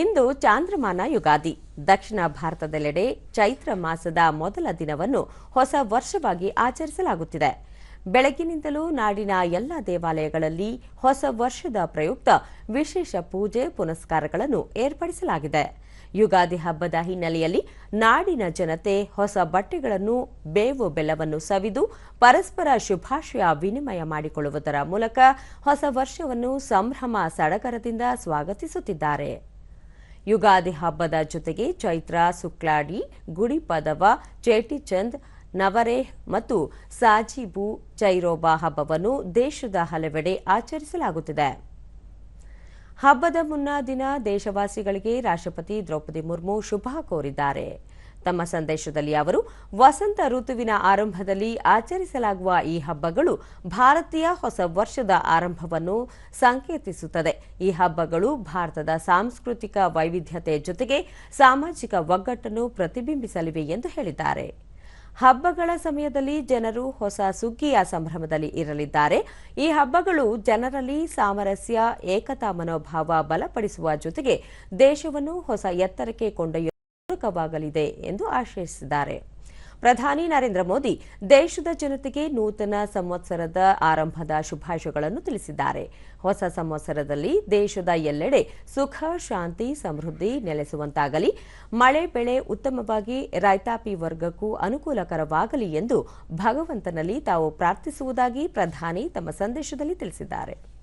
ಇಂದು ಚಾಂದ್ರಮಾನ ಯುಗಾದಿ. ದಕ್ಷಿಣ ಭಾರತದೆಲ್ಲೆಡೆ ಚೈತ್ರ ಮಾಸದ ಮೊದಲ ದಿನವನ್ನು ಹೊಸ ವರ್ಷವಾಗಿ ಆಚರಿಸಲಾಗುತ್ತಿದೆ. ಬೆಳಗಿನಿಂದಲೂ ನಾಡಿನ ಎಲ್ಲ ದೇವಾಲಯಗಳಲ್ಲಿ ಹೊಸ ವರ್ಷದ ಪ್ರಯುಕ್ತ ವಿಶೇಷ ಪೂಜೆ ಪುನಸ್ಕಾರಗಳನ್ನು ಏರ್ಪಡಿಸಲಾಗಿದೆ. ಯುಗಾದಿ ಹಬ್ಬದ ಹಿನ್ನೆಲೆಯಲ್ಲಿ ನಾಡಿನ ಜನತೆ ಹೊಸ ಬಟ್ಟೆಗಳನ್ನು, ಬೇವು ಬೆಲ್ಲವನ್ನು ಸವಿದು ಪರಸ್ಪರ ಶುಭಾಶಯ ವಿನಿಮಯ ಮಾಡಿಕೊಳ್ಳುವುದರ ಮೂಲಕ ಹೊಸ ವರ್ಷವನ್ನು ಸಂಭ್ರಮ ಸಡಗರದಿಂದ ಸ್ವಾಗತಿಸುತ್ತಿದ್ದಾರೆ. ಯುಗಾದಿ ಹಬ್ಬದ ಜೊತೆಗೆ ಚೈತ್ರ, ಸುಕ್ಲಾಡಿ, ಗುಡಿ ಪದವ, ಚೇಟಿಚಂದ್, ನವರೇಹ್ ಮತ್ತು ಸಾಜಿಬು ಚೈರೋಬಾ ಹಬ್ಬವನ್ನು ದೇಶದ ಹಲವೆಡೆ ಆಚರಿಸಲಾಗುತ್ತಿದೆ. ಹಬ್ಬದ ಮುನ್ನಾ ದಿನ ದೇಶವಾಸಿಗಳಿಗೆ ರಾಷ್ಟ್ರಪತಿ ದ್ರೌಪದಿ ಮುರ್ಮು ಶುಭ ಕೋರಿದ್ದಾರೆ. ತಮ್ಮ ಸಂದೇಶದಲ್ಲಿ ಅವರು, ವಸಂತ ಋತುವಿನ ಆರಂಭದಲ್ಲಿ ಆಚರಿಸಲಾಗುವ ಈ ಹಬ್ಬಗಳು ಭಾರತೀಯ ಹೊಸ ವರ್ಷದ ಆರಂಭವನ್ನು ಸಂಕೇತಿಸುತ್ತದೆ. ಈ ಹಬ್ಬಗಳು ಭಾರತದ ಸಾಂಸ್ಕೃತಿಕ ವೈವಿಧ್ಯತೆ ಜೊತೆಗೆ ಸಾಮಾಜಿಕ ಒಗ್ಗಟ್ಟನ್ನು ಪ್ರತಿಬಿಂಬಿಸಲಿವೆ ಎಂದು ಹೇಳಿದ್ದಾರೆ. ಹಬ್ಬಗಳ ಸಮಯದಲ್ಲಿ ಜನರು ಹೊಸ ಸುಗ್ಗಿಯ ಸಂಭ್ರಮದಲ್ಲಿ ಇರಲಿದ್ದಾರೆ. ಈ ಹಬ್ಬಗಳು ಜನರಲ್ಲಿ ಸಾಮರಸ್ಯ, ಏಕತಾ ಮನೋಭಾವ ಬಲಪಡಿಸುವ ಜೊತೆಗೆ ದೇಶವನ್ನು ಹೊಸ ಎತ್ತರಕ್ಕೆ ಕೊಂಡೊಯ್ಯುವ ಪೂರಕವಾಗಲಿದೆ ಎಂದು ಆಶಯಿಸಿದ್ದಾರೆ ಪ್ರಧಾನಿ ನರೇಂದ್ರ ಮೋದಿ ದೇಶದ ಜನತೆಗೆ ನೂತನ ಸಂವತ್ಸರದ ಆರಂಭದ ಶುಭಾಶಯಗಳನ್ನು ತಿಳಿಸಿದ್ದಾರೆ. ಹೊಸ ಸಂವತ್ಸರದಲ್ಲಿ ದೇಶದ ಎಲ್ಲೆಡೆ ಸುಖ, ಶಾಂತಿ, ಸಮೃದ್ಧಿ ನೆಲೆಸುವಂತಾಗಲಿ. ಮಳೆ, ಬೆಳೆ ಉತ್ತಮವಾಗಿ ರೈತಾಪಿ ವರ್ಗಕ್ಕೂ ಅನುಕೂಲಕರವಾಗಲಿ ಎಂದು ಭಗವಂತನಲ್ಲಿ ತಾವು ಪ್ರಾರ್ಥಿಸುವುದಾಗಿ ಪ್ರಧಾನಿ ತಮ್ಮ ಸಂದೇಶದಲ್ಲಿ ತಿಳಿಸಿದ್ದಾರೆ.